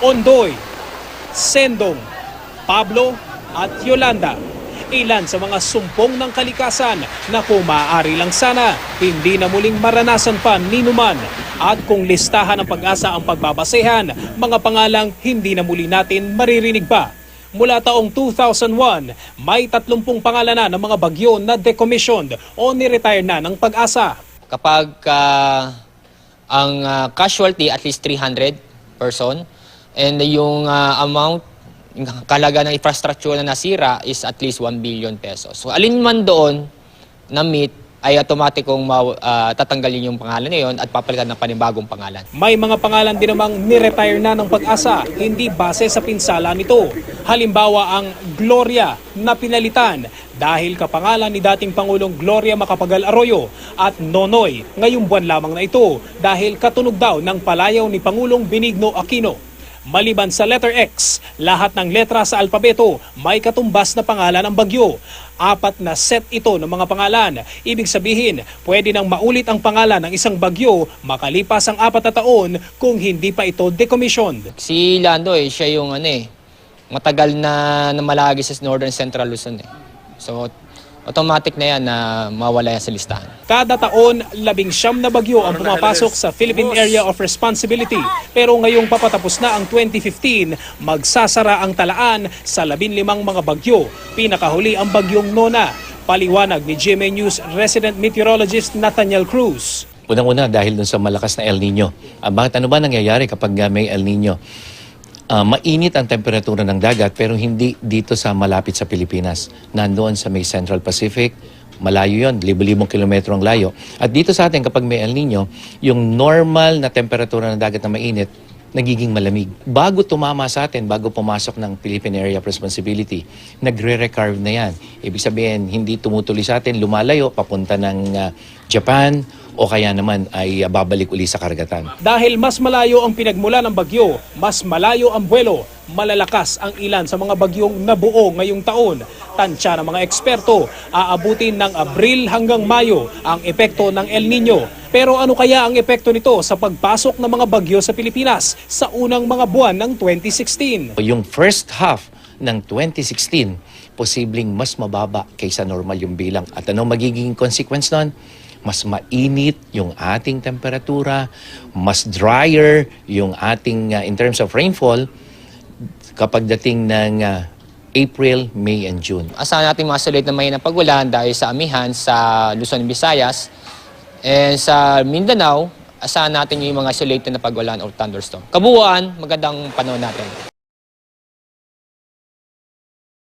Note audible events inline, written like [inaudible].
Ondoy, Sendong, Pablo at Yolanda. Ilan sa mga sumpong ng kalikasan na kung maaari lang sana, hindi na muling maranasan pa ni Numan. At kung listahan ng pag-asa ang pagbabasehan, mga pangalang hindi na muli natin maririnig pa. Mula taong 2001, may 30 pangalan na ng mga bagyo na decommissioned o niretire na ng pag-asa. kapag ah, ang ah, casualty at least 300 person and yung ah, amount yung [laughs] kalaga ng infrastructure na nasira is at least 1 billion pesos. So alin man doon na meet ay automatikong maw- ah, tatanggalin yung pangalan na yun at papalitan ng panibagong pangalan. May mga pangalan din namang niretire na ng pag-asa, hindi base sa pinsala nito. Halimbawa ang Gloria na pinalitan dahil kapangalan ni dating Pangulong Gloria Macapagal Arroyo at Nonoy ngayong buwan lamang na ito dahil katunog daw ng palayaw ni Pangulong Benigno Aquino. Maliban sa letter X, lahat ng letra sa alpabeto may katumbas na pangalan ng bagyo. Apat na set ito ng mga pangalan. Ibig sabihin, pwede nang maulit ang pangalan ng isang bagyo makalipas ang apat na taon kung hindi pa ito decommissioned. Si Lando eh, siya yung ano eh, matagal na, na malagi sa Northern Central Luzon eh. So automatic na yan na mawala yan sa listahan. Kada taon, labing siyam na bagyo ang pumapasok sa Philippine Area of Responsibility. Pero ngayong papatapos na ang 2015, magsasara ang talaan sa labing limang mga bagyo. Pinakahuli ang bagyong Nona. Paliwanag ni GMA News resident meteorologist Nathaniel Cruz. Unang-una dahil dun sa malakas na El Nino. Ah, bakit ano ba nangyayari kapag ah, may El Nino? Ah, mainit ang temperatura ng dagat pero hindi dito sa malapit sa Pilipinas. Nandoon sa may Central Pacific, malayo yon, libo-libong kilometro ang layo. At dito sa atin kapag may El Nino, yung normal na temperatura ng dagat na mainit, nagiging malamig. Bago tumama sa atin, bago pumasok ng Philippine Area of Responsibility, nagre-recarve na yan. Ibig sabihin, hindi tumutuloy sa atin, lumalayo, papunta ng ah, Japan, o kaya naman ay ah, babalik uli sa karagatan. Dahil mas malayo ang pinagmula ng bagyo, mas malayo ang buwelo, malalakas ang ilan sa mga bagyong nabuo ngayong taon. Tansya ng mga eksperto, aabutin ng Abril hanggang Mayo ang epekto ng El Nino. Pero ano kaya ang epekto nito sa pagpasok ng mga bagyo sa Pilipinas sa unang mga buwan ng 2016? Yung first half ng 2016, posibleng mas mababa kaysa normal yung bilang. At ano magiging consequence nun? Mas mainit yung ating temperatura, mas drier yung ating, uh, in terms of rainfall, kapag dating ng uh, April, May, and June. Asahan natin mga sulit na may pagulan dahil sa amihan sa Luzon, Visayas. And sa Mindanao, asahan natin yung mga isolated na pagulan or thunderstorm. Kabuuan, magandang panahon natin.